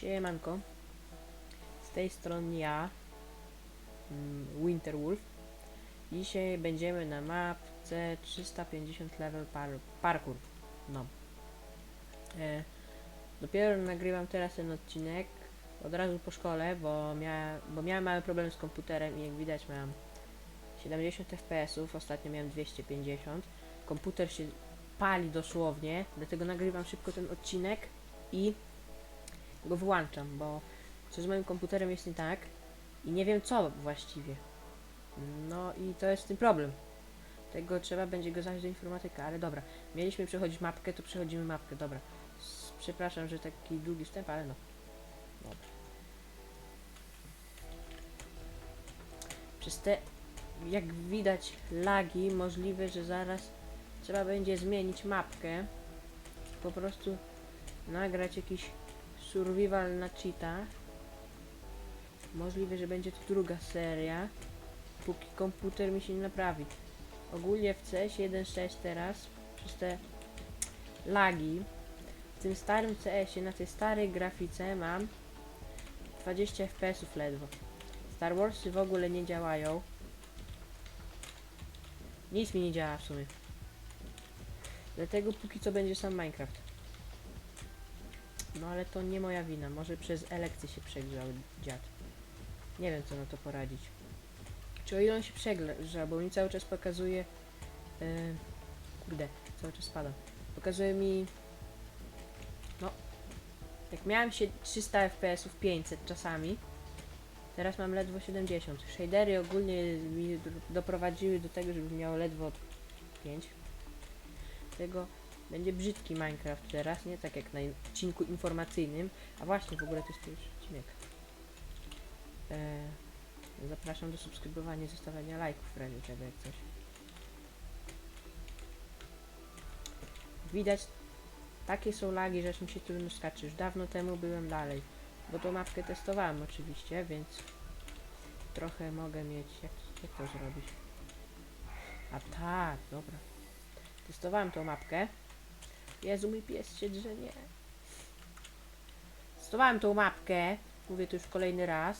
Siemanko. Z tej strony ja, mm, Winterwolf. Dzisiaj będziemy na mapce 350 level par parkour. No. E, dopiero nagrywam teraz ten odcinek od razu po szkole, bo, mia bo miałem mały problem z komputerem i jak widać miałem 70 fps, ostatnio miałem 250. Komputer się pali dosłownie, dlatego nagrywam szybko ten odcinek i go wyłączam, bo coś z moim komputerem jest nie tak i nie wiem co właściwie. No i to jest ten problem. Tego trzeba będzie go zaś do informatyka, ale dobra. Mieliśmy przechodzić mapkę, to przechodzimy mapkę, dobra. Przepraszam, że taki długi wstęp, ale no. Dobra. Przez te, jak widać, lagi, możliwe, że zaraz trzeba będzie zmienić mapkę. Po prostu nagrać jakiś survival na cheatach. Możliwe, że będzie to druga seria, póki komputer mi się nie naprawi. Ogólnie w CS 1.6 teraz, przez te lagi, w tym starym CS-ie, na tej starej grafice mam 20 FPS-ów ledwo. Star Warsy w ogóle nie działają. Nic mi nie działa w sumie. Dlatego póki co będzie sam Minecraft. No ale to nie moja wina. Może przez elekcję się przegrzał dziad. Nie wiem co na to poradzić. Czy o ile on się przegrzał, bo mi cały czas pokazuje... Yy, kurde, cały czas spada. Pokazuje mi... No... Jak miałem się 300 fps, 500 czasami. Teraz mam ledwo 70. Shadery ogólnie mi doprowadziły do tego, żeby miało ledwo 5. Tego będzie brzydki Minecraft teraz, nie tak jak na odcinku informacyjnym. A właśnie, w ogóle to jest pierwszy odcinek. Eee, zapraszam do subskrybowania i zostawiania lajków w razie czego jak coś. Widać, takie są lagi, że mi się trudno skacze. Już dawno temu byłem dalej. Bo tą mapkę testowałem oczywiście, więc trochę mogę mieć. Jak, jak to zrobić? A tak, dobra. Testowałem tą mapkę. Jezu, mój pies się drze, nie. Testowałem tą mapkę. Mówię to już kolejny raz.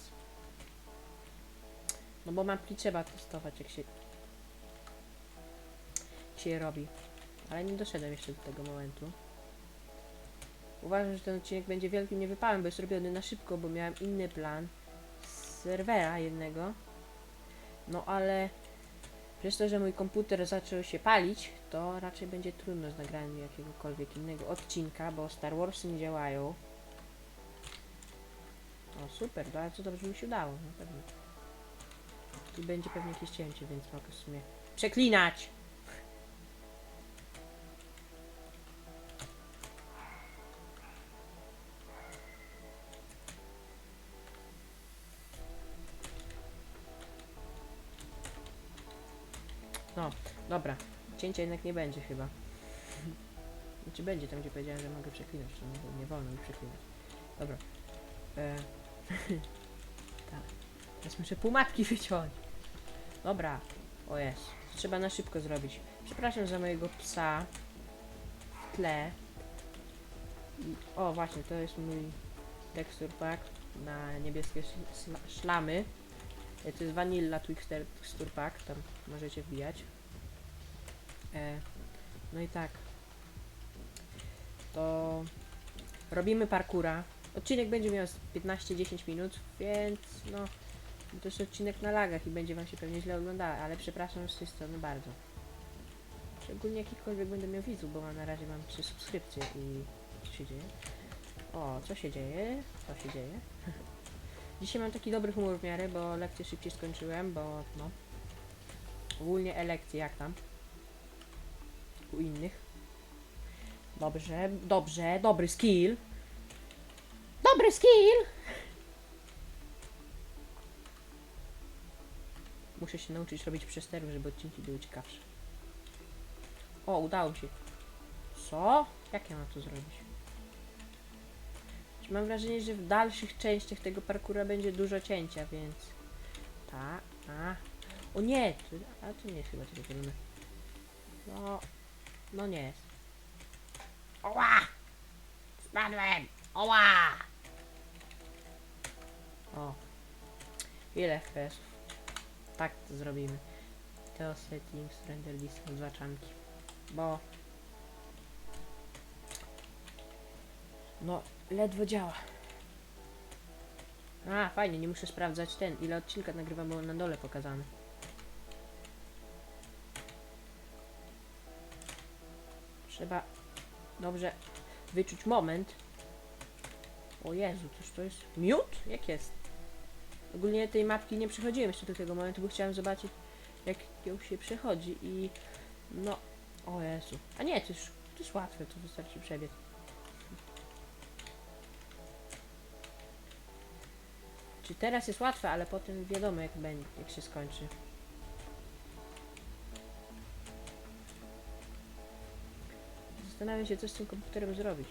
No bo mapki trzeba testować, jak się, jak się je robi. Ale nie doszedłem jeszcze do tego momentu. Uważam, że ten odcinek będzie wielkim niewypałem, bo jest robiony na szybko, bo miałem inny plan z serwera jednego. No ale przez to, że mój komputer zaczął się palić, to raczej będzie trudno z nagraniem jakiegokolwiek innego odcinka, bo Star Warsy nie działają. O super, bardzo dobrze mi się udało, na pewno. Tu będzie pewnie jakieś cięcie, więc mogę w sumie przeklinać! No, dobra. Cięcia jednak nie będzie chyba. Znaczy będzie tam, gdzie powiedziałem, że mogę przeklinać, nie, nie wolno mi przeklinać. Dobra. E... tak. Teraz muszę półmatki wyciąć. Dobra. O jest. Trzeba na szybko zrobić. Przepraszam za mojego psa w tle. I- O, właśnie, to jest mój texture pack na niebieskie sz- szla- szlamy. E, To jest Vanilla Twixter Texture Pack, tam możecie wbijać. E, no i tak. To robimy parkura. Odcinek będzie miał z 15-10 minut, więc no to jest odcinek na lagach i będzie wam się pewnie źle oglądało, ale przepraszam z tej strony bardzo. Szczególnie jakikolwiek będę miał widzów, bo mam na razie mam 3 subskrypcje i co się dzieje? O, co się dzieje? Co się dzieje? Dzisiaj mam taki dobry humor w miarę, bo lekcję szybciej skończyłem, bo no. Ogólnie e-lekcje jak tam? U innych. Dobrze, dobrze, dobry skill. Dobry skill! Muszę się nauczyć robić przesterów, żeby odcinki były ciekawsze. O, udało mi się. Co? Jak ja mam to zrobić? Mam wrażenie, że w dalszych częściach tego parkura będzie dużo cięcia, więc... Tak, a... O nie! A to nie jest chyba tego zrobione. No... No nie jest. Oła! Spadłem! Oła! O. Ile FPS? Tak to zrobimy. Teo settings, render list, odzaczanki. Bo... No, ledwo działa. A, fajnie, nie muszę sprawdzać ten, ile odcinka nagrywam, bo na dole pokazane. Trzeba dobrze wyczuć moment. O Jezu, toż to jest miód? Jak jest? Ogólnie tej mapki nie przechodziłem jeszcze do tego momentu, bo chciałem zobaczyć jak ją się przechodzi i no, o Jezu. A nie, to już, to jest łatwe, to wystarczy przebiec. Czy teraz jest łatwe, ale potem wiadomo jak będzie, jak się skończy. Zastanawiam się, co z tym komputerem zrobić.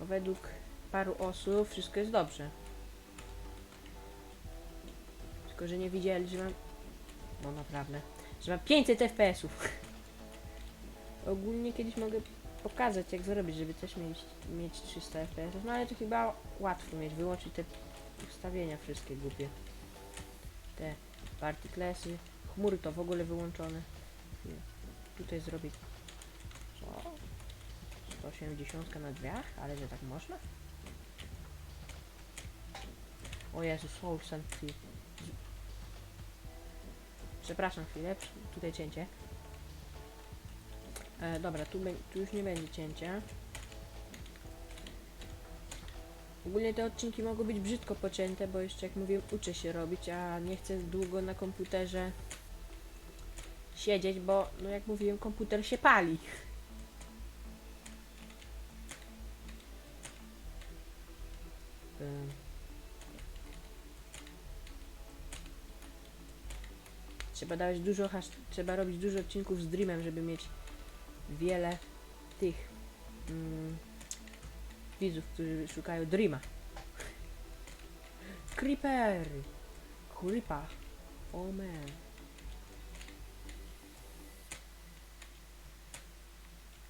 Bo według paru osób wszystko jest dobrze. Tylko, że nie widzieli, że mam... No naprawdę. Że mam 500 FPS-ów. Ogólnie kiedyś mogę pokazać, jak zrobić, żeby też mieć, mieć 300 FPS-ów. No ale to chyba łatwo mieć. Wyłączyć te ustawienia wszystkie głupie. Te partyklesy. Chmury to w ogóle wyłączone. Tutaj zrobić... Co? 180 na drzwiach? Ale że tak można? O Jezu, Soul Sand Przepraszam chwilę, tutaj cięcie. E, dobra, tu, tu już nie będzie cięcia. Ogólnie te odcinki mogą być brzydko pocięte, bo jeszcze jak mówiłem uczę się robić, a nie chcę długo na komputerze siedzieć, bo no jak mówiłem komputer się pali. Ym. Trzeba dawać dużo trzeba robić dużo odcinków z Dreamem, żeby mieć wiele tych mm, widzów, którzy szukają Dreama. Creeper! Creeper! Oh man.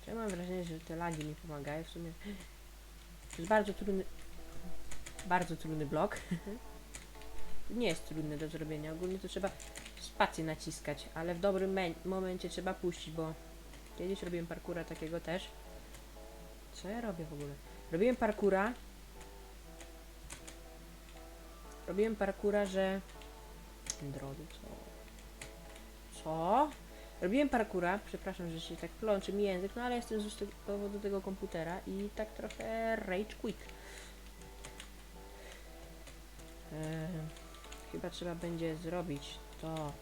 Ja mam wrażenie, że te lagi mi pomagają w sumie. To jest bardzo trudny bardzo trudny blok. Nie jest trudny do zrobienia. Ogólnie to trzeba spację naciskać, ale w dobrym me- momencie trzeba puścić, bo kiedyś robiłem parkura takiego też. Co ja robię w ogóle? Robiłem parkura. Robiłem parkura, że... Drodzy, co? Co? Robiłem parkura, przepraszam, że się tak plączy mi język, no ale jestem z powodu tego komputera i tak trochę rage quick. Eee, chyba trzeba będzie zrobić to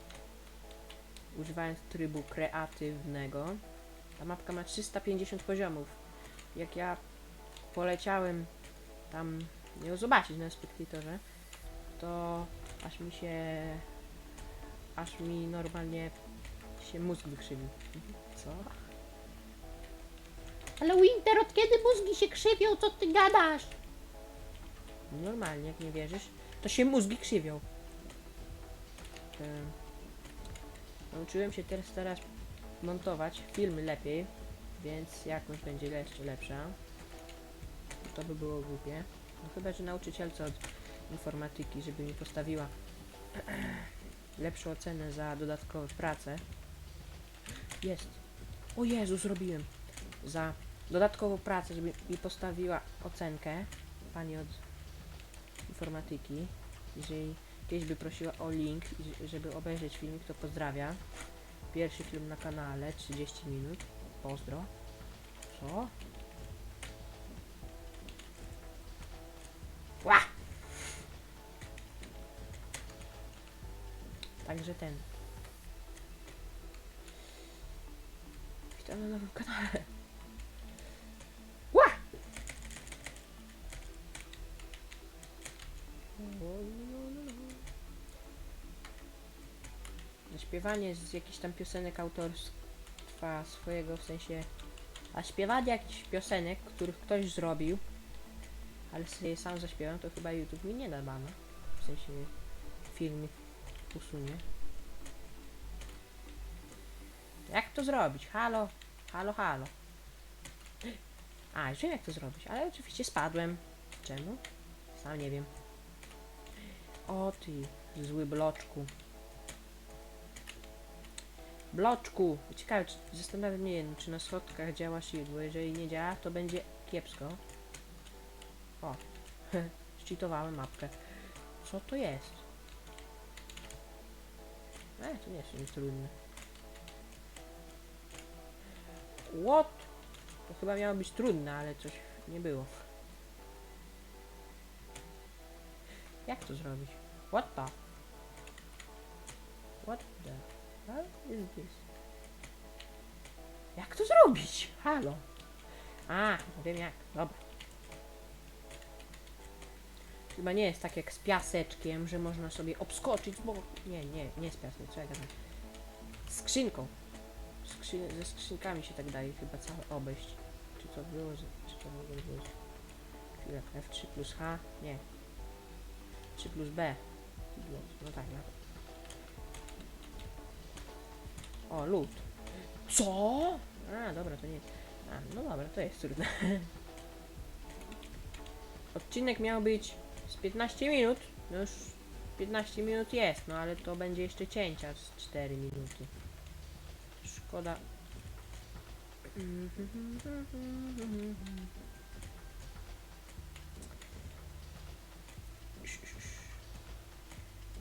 używając trybu kreatywnego. Ta mapka ma 350 poziomów. Jak ja poleciałem tam ją zobaczyć na spektatorze, to aż mi się aż mi normalnie się mózg wykrzywił. Co? Ale Winter, od kiedy mózgi się krzywią, co ty gadasz? Normalnie, jak nie wierzysz, to się mózgi krzywią. Em, Nauczyłem się teraz, teraz montować filmy lepiej, więc jakość będzie jeszcze lepsza. To by było głupie. No chyba, że nauczycielce od informatyki, żeby mi postawiła lepszą ocenę za dodatkowe prace. Jest. O Jezu, zrobiłem. Za dodatkową pracę, żeby mi postawiła ocenkę. Pani od informatyki. Jeżeli kiedyś by prosiła o link, żeby obejrzeć filmik, to pozdrawia. Pierwszy film na kanale, 30 minut. Pozdro. Co? Ła! Także ten. Witam na nowym kanale. Śpiewanie z jakichś tam piosenek autorstwa swojego, w sensie... A śpiewanie jakichś piosenek, których ktoś zrobił, ale sobie sam zaśpiewam, to chyba YouTube mi nie da bana. W sensie filmik usunie. Jak to zrobić? Halo? Halo, halo. A, już wiem jak to zrobić, ale oczywiście spadłem. Czemu? Sam nie wiem. O ty, zły bloczku. Bloczku! Ciekawe, czy, zastanawiam mnie czy na schodkach działa shield, bo jeżeli nie działa, to będzie kiepsko. O, szczytowałem mapkę. Co to jest? E, to nie jest nic trudne. What? To chyba miało być trudne, ale coś nie było. Jak to zrobić? What the? What the Jak to zrobić? Halo? A, wiem jak. Dobra. Chyba nie jest tak jak z piaseczkiem, że można sobie obskoczyć, bo... Nie, nie, nie z piaskiem, co ja skrzynką. Skrzy... Ze skrzynkami się tak daje chyba całe obejść. Czy to było, czy to było? z- Chwilę, F3 plus H? Nie. 3 plus B. No tak, no. O, lód. Co? A, dobra, to nie. A, no dobra, to jest trudne. Odcinek miał być z 15 minut. No już 15 minut jest, no ale to będzie jeszcze cięcia z 4 minuty. Szkoda.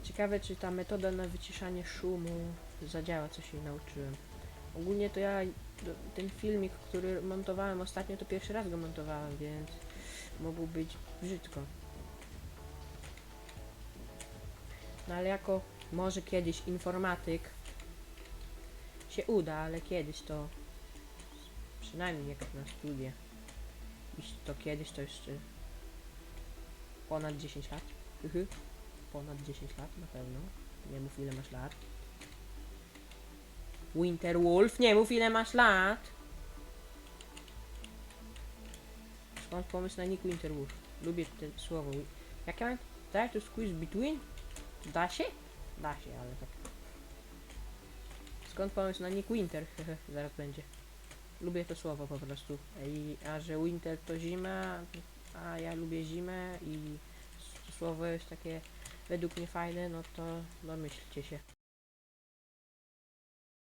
Ciekawe, czy ta metoda na wyciszanie szumu zadziała, co się nauczyłem. Ogólnie to ja ten filmik, który montowałem ostatnio, to pierwszy raz go montowałem, więc mógł być brzydko. No ale jako może kiedyś informatyk się uda, ale kiedyś to przynajmniej jak na studia. Jeśli to kiedyś to jeszcze ponad 10 lat. Ponad 10 lat na pewno. Nie mów ile masz lat. Winterwolf, nie mów ile masz lat. Skąd pomysł na nick Winterwolf? Lubię to słowo. Jak ja mam? Try to squeeze between? Da się? Da się, ale tak. Skąd pomysł na nick Winter? Zaraz będzie. Lubię to słowo po prostu. I, a że winter to zima, a ja lubię zimę i słowo jest takie według mnie fajne, no to domyślcie się.